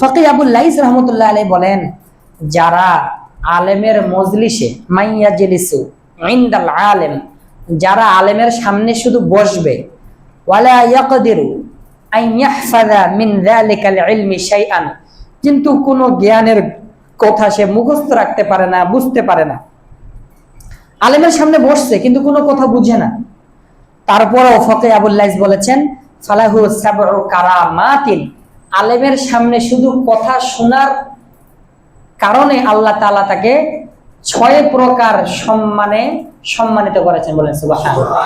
ফকি রহমতুল্লাহ বলেন, যারা আলেমের মজলিসে মাইয়া জেলিসু আলেম, যারা আলেমের সামনে শুধু বসবে কিন্তু কোনো জ্ঞানের কথা সে মুখস্থ রাখতে পারে না, বুঝতে পারে না। আলেমের সামনে বসছে, কিন্তু কোনো কথা বুঝে না। তারপরও ফকে আবুল্লাইস বলেছেন আলেমের সামনে শুধু কথা শোনার কারণে আল্লাহ তাআলা তাকে ছয় প্রকার সম্মানে সম্মানিত করেছেন বলেন, সুবহানাল্লাহ।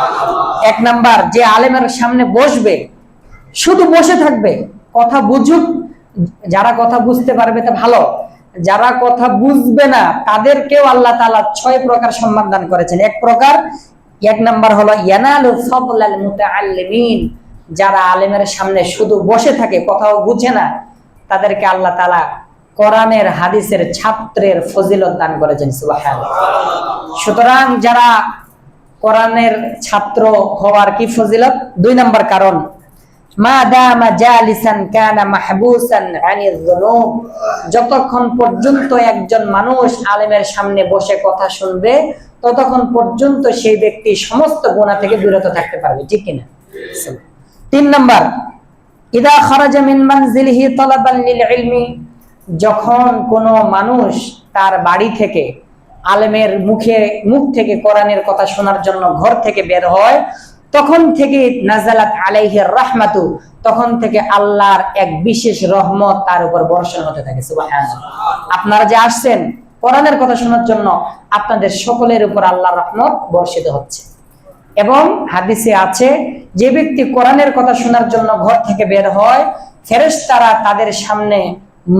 এক নাম্বার, যে আলেমের সামনে বসবে, শুধু বসে থাকবে, কথা বুঝুক, যারা কথা বুঝতে পারবে তা ভালো, যারা কথা বুঝবে না, তাদেরকেও আল্লাহ তালা ছয় প্রকার সম্মান দান করেছেন। এক প্রকার, এক নাম্বার হলো, ইয়ানালু ফাদলাল মুতাআল্লিমিন। যারা আলেমের সামনে শুধু বসে থাকে, কথাও বুঝে না, তাদেরকে আল্লাহ তাআলা কোরআনের, হাদিসের, ছাত্রের ফজিলত দান করেছেন সুতরাং যারা কোরআনের ছাত্র হওয়ার কি ফজিলত? দুই নাম্বার কারণ যতক্ষণ পর্যন্ত একজন মানুষ আলেমের সামনে বসে কথা শুনবে, ততক্ষণ পর্যন্ত সেই ব্যক্তি সমস্ত গুনাহ থেকে বিরত থাকতে পারবে, ঠিক কিনা? তিন নাম্বার, ইদা খারাজা মিন মানজিলিহি তালাবান লিল ইলমি যখন কোনো মানুষ তার বাড়ি থেকে আলেমের মুখে, মুখ থেকে কোরআনের কথা শোনার জন্য ঘর থেকে বের হয়, তখন থেকে নাজালাত আলাইহির রাহমাতু, তখন থেকে আল্লাহর এক বিশেষ রহমত তার উপর বর্ষণ হতে থাকে, সুবহানাল্লাহ। আপনারা যে আসছেন কোরআনের কথা শোনার জন্য, আপনাদের সকলের উপর আল্লাহর রহমত বর্ষিত হচ্ছে। এবং হাদিসে আছে যে ব্যক্তি কোরআনের কথা শোনার জন্য ঘর থেকে বের হয়, ফেরেশতারা তাদের সামনে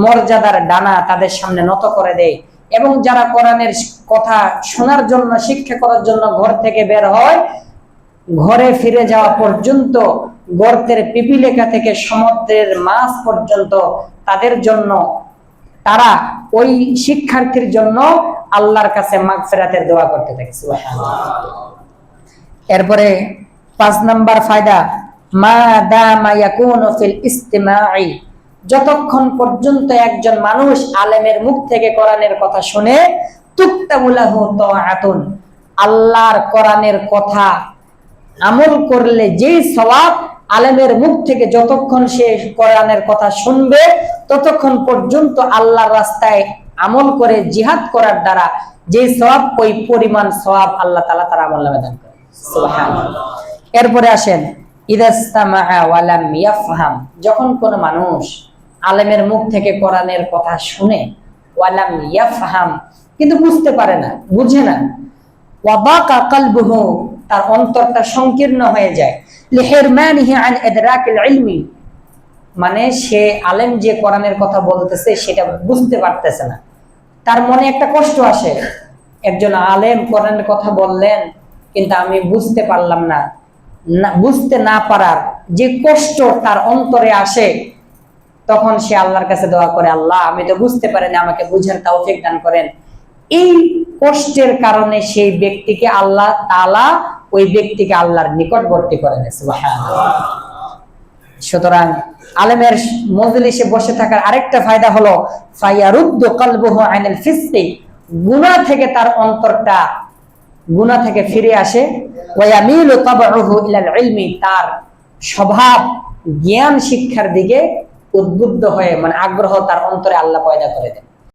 মর্যাদার ডানা তাদের সামনে নত করে দেয় এবং যারা কোরআনের কথা শোনার জন্য, শিক্ষা করার জন্য ঘর থেকে বের হয়, ঘরে ফিরে যাওয়া পর্যন্ত গর্তের পিপিলেখা থেকে সমুদ্রের মাছ পর্যন্ত তাদের জন্য, তারা ওই শিক্ষার্থীর জন্য আল্লাহর কাছে মাগফিরাতের দোয়া করতে থাকে এরপরে পাঁচ নাম্বার ফায়দা, মা দামা ইয়াকুনু ফিল ইস্তিমাই যতক্ষণ পর্যন্ত একজন মানুষ আলেমের মুখ থেকে কোরআনের কথা শুনে তুক্তাবুলাহু তাআতুন, আল্লাহর কোরআনের কথা আমল করলে যেই সওয়াব আলেমের মুখ থেকে যতক্ষণ সে কোরআনের কথা শুনবে, ততক্ষণ পর্যন্ত আল্লাহর রাস্তায় আমল করে জিহাদ করার দ্বারা যে সওয়াব, ওই পরিমাণ সওয়াব আল্লাহ তাআলা তার আমল নামে দান করে। সুবহানাল্লাহ। এরপরে আসেন ইয়াফহাম যখন কোন মানুষ আলেমের মুখ থেকে কোরআনের কথা শুনে ওয়ালাম ইয়াফহাম কিন্তু বুঝতে পারে না, বুঝে না। তার অন্তরটা সংকীর্ণ হয়ে যায়। মানে সে আলেম যে কোরআনের কথা বলতেছে, সেটা বুঝতে পারতেছে না। তার মনে একটা কষ্ট আসে। একজন আলেম কোরআনের কথা বললেন, কিন্তু আমি বুঝতে পারলাম না। বুঝতে না পারার যে কষ্ট তার অন্তরে আসে, তখন সে আল্লাহর কাছে দোয়া করে, আল্লাহ, আমি তো বুঝতে পারিনি, আমাকে বুঝার তৌফিক দান করেন। এই কষ্টের কারণে সেই ব্যক্তিকে আল্লাহ তাআলা ওই ব্যক্তিকে আল্লাহর নিকটবর্তী করে দেয় সুতরাং আলেমের মজলিসে বসে থাকার আরেকটা ফায়দা হলো ফায়ারুদ্দু কলবুহু আনিল ফিসকি, গুনাহ থেকে তার অন্তরটা গুনাহ থেকে ফিরে আসে। তার স্বভাব জ্ঞান শিক্ষার দিকে উদ্বুদ্ধ হয়ে মানে আগ্রহ তার অন্তরে আল্লাহ পয়দা করে দেন।